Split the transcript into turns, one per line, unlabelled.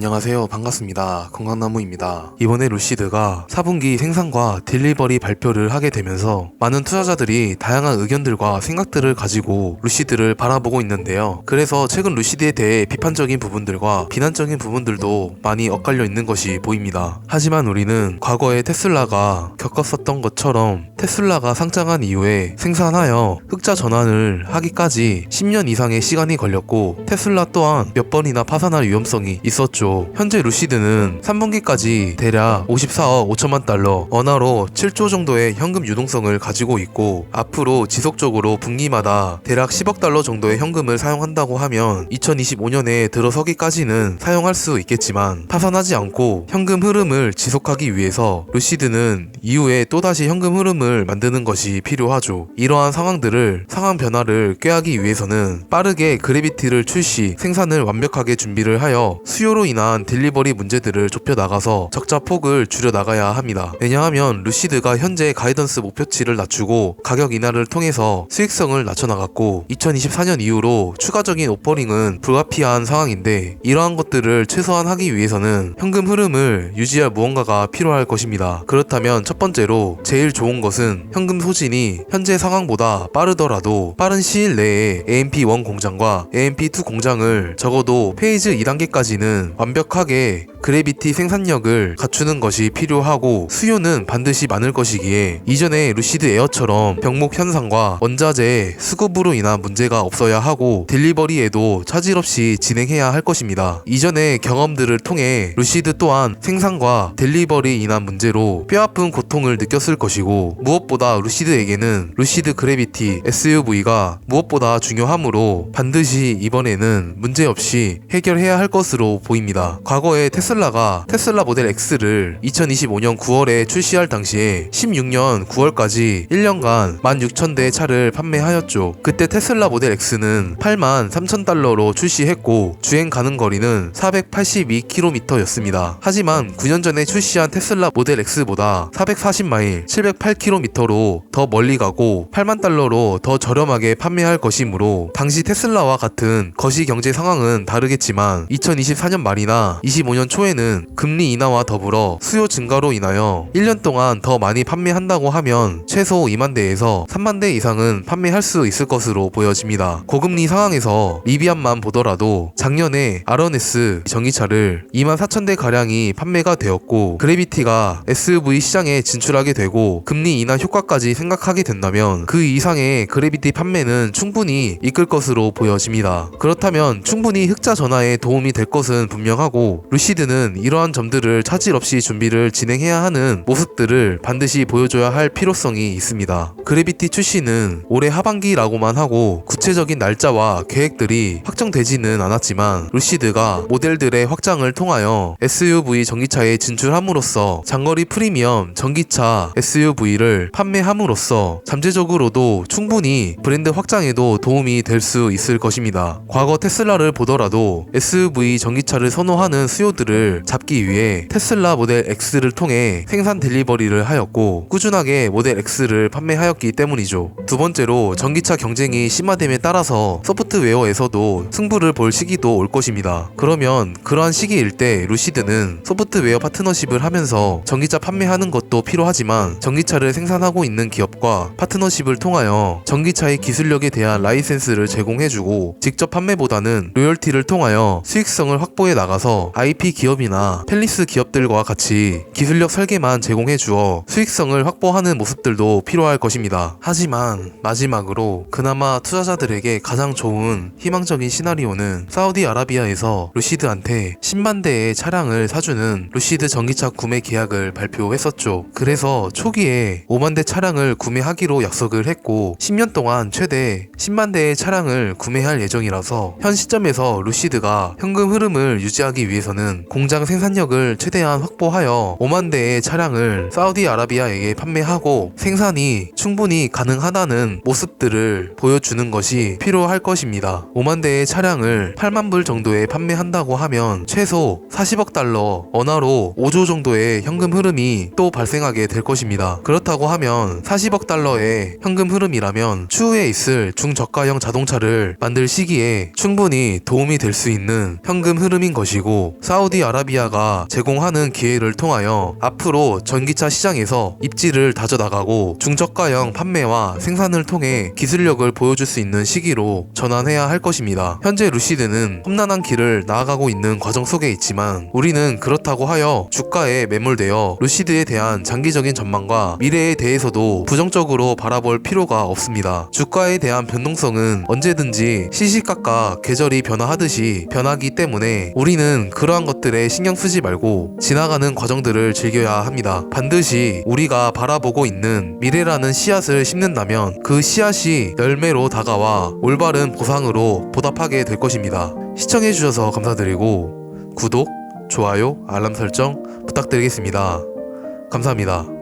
안녕하세요. 반갑습니다. 건강나무입니다. 이번에 루시드가 4분기 생산과 딜리버리 발표를 하게 되면서 많은 투자자들이 다양한 의견들과 생각들을 가지고 루시드를 바라보고 있는데요. 그래서 최근 루시드에 대해 비판적인 부분들과 비난적인 부분들도 많이 엇갈려 있는 것이 보입니다. 하지만 우리는 과거에 테슬라가 겪었었던 것처럼 테슬라가 상장한 이후에 생산하여 흑자 전환을 하기까지 10년 이상의 시간이 걸렸고 테슬라 또한 몇 번이나 파산할 위험성이 있었죠. 현재 루시드는 3분기까지 대략 54억 5천만 달러, 원화로 7조 정도의 현금 유동성을 가지고 있고 앞으로 지속적으로 분기마다 대략 10억 달러 정도의 현금을 사용한다고 하면 2025년에 들어서기까지는 사용할 수 있겠지만 파산하지 않고 현금 흐름을 지속하기 위해서 루시드는 이후에 또다시 현금 흐름을 만드는 것이 필요하죠. 이러한 상황들을 상황 변화를 꾀하기 위해서는 빠르게 그래비티를 출시, 생산을 완벽하게 준비를 하여 수요로 인한 딜리버리 문제들을 좁혀 나가서 적자 폭을 줄여 나가야 합니다. 왜냐하면 루시드가 현재 가이던스 목표치를 낮추고 가격 인하를 통해서 수익성을 낮춰 나갔고 2024년 이후로 추가적인 오퍼링은 불가피한 상황인데 이러한 것들을 최소화하기 위해서는 현금 흐름을 유지할 무언가가 필요할 것입니다. 그렇다면 첫 번째로 제일 좋은 것은 현금 소진이 현재 상황보다 빠르더라도 빠른 시일 내에 AMP1 공장과 AMP2 공장을 적어도 페이즈 2단계까지는 완 벽하게 그래비티 생산력을 갖추는 것이 필요하고 수요는 반드시 많을 것이기에 이전에 루시드 에어처럼 병목 현상과 원자재 수급으로 인한 문제가 없어야 하고 딜리버리에도 차질 없이 진행해야 할 것입니다. 이전의 경험들을 통해 루시드 또한 생산과 딜리버리 인한 문제로 뼈아픈 고통을 느꼈을 것이고 무엇보다 루시드에게는 루시드 그래비티 SUV가 무엇보다 중요하므로 반드시 이번에는 문제없이 해결해야 할 것으로 보입니다. 과거에 테슬라 가 테슬라 모델 X를 2025년 9월에 출시할 당시에 16년 9월까지 1년간 16,000대의 차를 판매하였죠. 그때 테슬라 모델 X는 8만 3천 달러로 출시했고 주행 가능 거리는 482km였습니다. 하지만 9년 전에 출시한 테슬라 모델 X보다 440마일 708km로 더 멀리 가고 8만 달러로 더 저렴하게 판매할 것이므로 당시 테슬라와 같은 거시 경제 상황은 다르겠지만 2024년 말이나 25년 초 에는 금리 인하와 더불어 수요 증가로 인하여 1년 동안 더 많이 판매한다고 하면 최소 2만 대에서 3만 대 이상은 판매할 수 있을 것으로 보여집니다. 고금리 상황에서 리비안만 보더라도 작년에 아러네스 전기차를 2만 4천 대 가량이 판매가 되었고 그래비티가 SUV 시장에 진출하게 되고 금리 인하 효과까지 생각하게 된다면 그 이상의 그래비티 판매는 충분히 이끌 것으로 보여집니다. 그렇다면 충분히 흑자 전화에 도움이 될 것은 분명하고 루시드는 이러한 점들을 차질 없이 준비를 진행해야 하는 모습들을 반드시 보여줘야 할 필요성이 있습니다. 그래비티 출시는 올해 하반기라고만 하고 구체적인 날짜와 계획들이 확정되지는 않았지만 루시드가 모델들의 확장을 통하여 SUV 전기차에 진출함으로써 장거리 프리미엄 전기차 SUV를 판매함으로써 잠재적으로도 충분히 브랜드 확장에도 도움이 될 수 있을 것입니다. 과거 테슬라를 보더라도 SUV 전기차를 선호하는 수요들을 잡기 위해 테슬라 모델 X를 통해 생산 딜리버리를 하였고 꾸준하게 모델 X를 판매하였기 때문이죠. 두 번째로 전기차 경쟁이 심화됨에 따라서 소프트웨어에서도 승부를 볼 시기도 올 것입니다. 그러면 그러한 시기일 때 루시드는 소프트웨어 파트너십을 하면서 전기차 판매하는 것도 필요하지만 전기차를 생산하고 있는 기업과 파트너십을 통하여 전기차의 기술력에 대한 라이센스를 제공해주고 직접 판매보다는 로열티를 통하여 수익성을 확보해 나가서 IP 기업 이나 펠리스 기업들과 같이 기술력 설계만 제공해 주어 수익성을 확보하는 모습들도 필요할 것입니다. 하지만 마지막으로 그나마 투자자들에게 가장 좋은 희망적인 시나리오는 사우디아라비아에서 루시드한테 10만 대의 차량을 사주는 루시드 전기차 구매 계약을 발표했었죠. 그래서 초기에 5만 대 차량을 구매하기로 약속을 했고 10년 동안 최대 10만 대의 차량을 구매할 예정이라서 현 시점에서 루시드가 현금 흐름을 유지하기 위해서는 공장 생산력을 최대한 확보하여 5만 대의 차량을 사우디아라비아에게 판매하고 생산이 충분히 가능하다는 모습들을 보여주는 것이 필요할 것입니다. 5만 대의 차량을 8만 불 정도에 판매한다고 하면 최소 40억 달러 원화로 5조 정도의 현금 흐름이 또 발생하게 될 것입니다. 그렇다고 하면 40억 달러의 현금 흐름이라면 추후에 있을 중저가형 자동차를 만들 시기에 충분히 도움이 될 수 있는 현금 흐름인 것이고 사우디 사우디아라비아가 제공하는 기회를 통하여 앞으로 전기차 시장에서 입지를 다져나가고 중저가형 판매와 생산을 통해 기술력을 보여줄 수 있는 시기로 전환해야 할 것입니다. 현재 루시드는 험난한 길을 나아가고 있는 과정 속에 있지만 우리는 그렇다고 하여 주가에 매몰되어 루시드에 대한 장기적인 전망과 미래에 대해서도 부정적으로 바라볼 필요가 없습니다. 주가에 대한 변동성은 언제든지 시시각각 계절이 변화하듯이 변하기 때문에 우리는 그러한 것 들에 신경 쓰지 말고 지나가는 과정들을 즐겨야 합니다. 반드시 우리가 바라보고 있는 미래라는 씨앗을 심는다면 그 씨앗이 열매로 다가와 올바른 보상으로 보답하게 될 것입니다. 시청해주셔서 감사드리고 구독, 좋아요, 알람 설정 부탁드리겠습니다. 감사합니다.